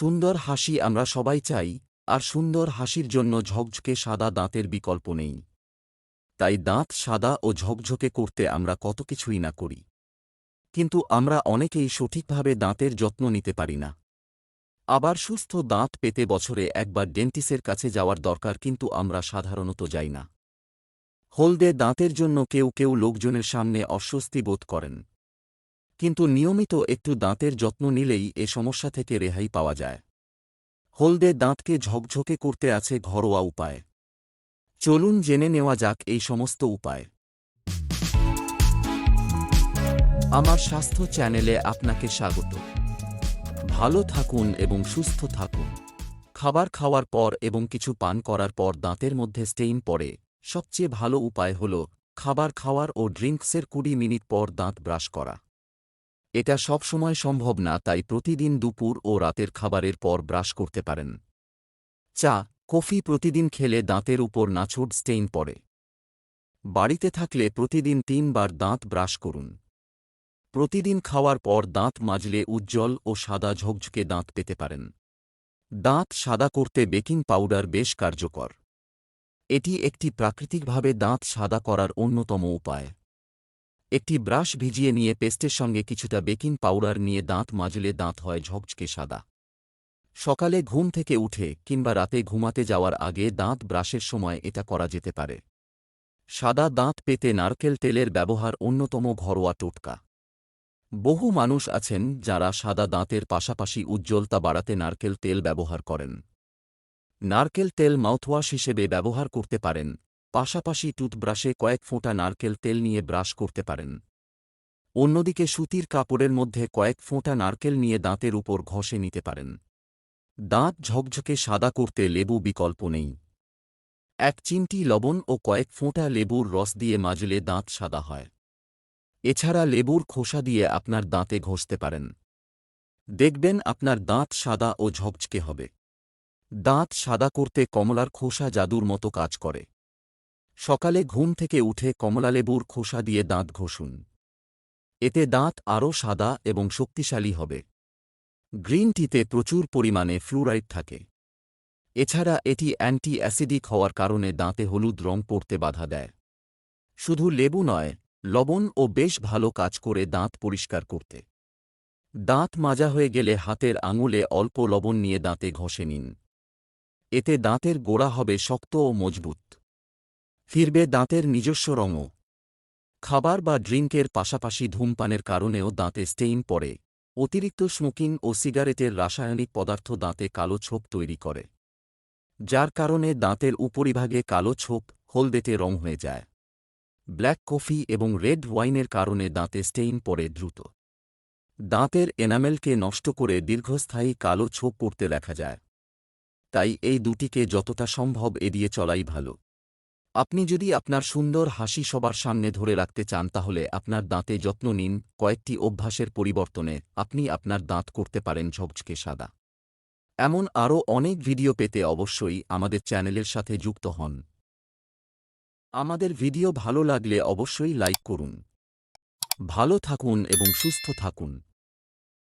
সুন্দর হাসি আমরা সবাই চাই, আর সুন্দর হাসির জন্য ঝকঝকে সাদা দাঁতের বিকল্প নেই। তাই দাঁত সাদা ও ঝকঝকে করতে আমরা কত কিছুই না করি। কিন্তু আমরা অনেকেই সঠিকভাবে দাঁতের যত্ন নিতে পারি না। আবার সুস্থ দাঁত পেতে বছরে একবার ডেন্টিসের কাছে যাওয়ার দরকার কিন্তু আমরা সাধারণত যাই না। হলদে দাঁতের জন্য কেউ কেউ লোকজনের সামনে অস্বস্তি বোধ করেন। কিন্তু নিয়মিত একটু দাঁতের যত্ন নিলেই এ সমস্যা থেকে রেহাই পাওয়া যায়। হলদে দাঁতকে ঝকঝকে করতে আছে ঘরোয়া উপায়। চলুন জেনে নেওয়া যাক এই সমস্ত উপায়। আমার স্বাস্থ্য চ্যানেলে আপনাকে স্বাগত। ভালো থাকুন এবং সুস্থ থাকুন। খাবার খাওয়ার পর এবং কিছু পান করার পর দাঁতের মধ্যে স্টেইন পড়ে। সবচেয়ে ভালো উপায় হল খাবার খাওয়ার ও ড্রিঙ্কসের কুড়ি মিনিট পর দাঁত ব্রাশ করা। এটা সবসময় সম্ভব না তাই প্রতিদিন দুপুর ও রাতের খাবারের পর ব্রাশ করতে পারেন। চা, কফি প্রতিদিন খেলে দাঁতের উপর নাছোড় স্টেইন পড়ে। বাড়িতে থাকলে প্রতিদিন তিনবার দাঁত ব্রাশ করুন। প্রতিদিন খাওয়ার পর দাঁত মাজলে উজ্জ্বল ও সাদা ঝকঝকে দাঁত পেতে পারেন। দাঁত সাদা করতে বেকিং পাউডার বেশ কার্যকর। এটি একটি প্রাকৃতিকভাবে দাঁত সাদা করার অন্যতম উপায়। একটি ব্রাশ ভিজিয়ে নিয়ে পেস্টের সঙ্গে কিছুটা বেকিং পাউডার নিয়ে দাঁত মাজলে দাঁত হয় ঝকঝকে সাদা। সকালে ঘুম থেকে উঠে কিংবা রাতে ঘুমাতে যাওয়ার আগে দাঁত ব্রাশের সময় এটা করা যেতে পারে। সাদা দাঁত পেতে নারকেল তেলের ব্যবহার অন্যতম ঘরোয়া টোটকা। বহু মানুষ আছেন যারা সাদা দাঁতের পাশাপাশি উজ্জ্বলতা বাড়াতে নারকেল তেল ব্যবহার করেন। নারকেল তেল মাউথওয়াশ হিসেবে ব্যবহার করতে পারেন। পাশাপাশি টুথব্রাশে কয়েক ফোঁটা নারকেল তেল নিয়ে ব্রাশ করতে পারেন। অন্যদিকে সুতির কাপড়ের মধ্যে কয়েক ফোঁটা নারকেল নিয়ে দাঁতের উপর ঘষে নিতে পারেন। দাঁত ঝকঝকে সাদা করতে লেবু বিকল্প নেই। এক চিমটি লবণ ও কয়েক ফোঁটা লেবুর রস দিয়ে মাজলে দাঁত সাদা হয়। এছাড়া লেবুর খোসা দিয়ে আপনার দাঁতে ঘষতে পারেন। দেখবেন আপনার দাঁত সাদা ও ঝকঝকে হবে। দাঁত সাদা করতে কমলার খোসা জাদুর মতো কাজ করে। সকালে ঘুম থেকে উঠে কমলালেবুর খোসা দিয়ে দাঁত ঘষুন। এতে দাঁত আরও সাদা এবং শক্তিশালী হবে। গ্রিন টিতে প্রচুর পরিমাণে ফ্লুরাইড থাকে। এছাড়া এটি অ্যান্টি অ্যাসিডিক হওয়ার কারণে দাঁতে হলুদ রং পড়তে বাধা দেয়। শুধু লেবু নয়, লবণ ও বেশ ভালো কাজ করে দাঁত পরিষ্কার করতে। দাঁত মাজা হয়ে গেলে হাতের আঙুলে অল্প লবণ নিয়ে দাঁতে ঘষে নিন। এতে দাঁতের গোড়া হবে শক্ত ও মজবুত। ফিরবে দাঁতের নিজস্ব রঙও। খাবার বা ড্রিঙ্কের পাশাপাশি ধূমপানের কারণেও দাঁতে স্টেইন পড়ে। অতিরিক্ত স্মোকিং ও সিগারেটের রাসায়নিক পদার্থ দাঁতে কালো ছোপ তৈরি করে। যার কারণে দাঁতের উপরিভাগে কালো ছোপ হলদেটে রং হয়ে যায়। ব্ল্যাক কফি এবং রেড ওয়াইনের কারণে দাঁতে স্টেইন পড়ে দ্রুত। দাঁতের এনামেলকে নষ্ট করে দীর্ঘস্থায়ী কালো ছোপ পড়তে দেখা যায়। তাই এই দুটিকে যতটা সম্ভব এড়িয়ে চলাই ভালো। আপনি যদি আপনার সুন্দর হাসি সবার সামনে ধরে রাখতে চান, তাহলে আপনার দাঁতে যত্ন নিন। কয়েকটি অভ্যাসের পরিবর্তনে আপনি আপনার দাঁত করতে পারেন ঝকঝকে সাদা। এমন আরও অনেক ভিডিও পেতে অবশ্যই আমাদের চ্যানেলের সাথে যুক্ত হন। আমাদের ভিডিও ভালো লাগলে অবশ্যই লাইক করুন। ভালো থাকুন এবং সুস্থ থাকুন।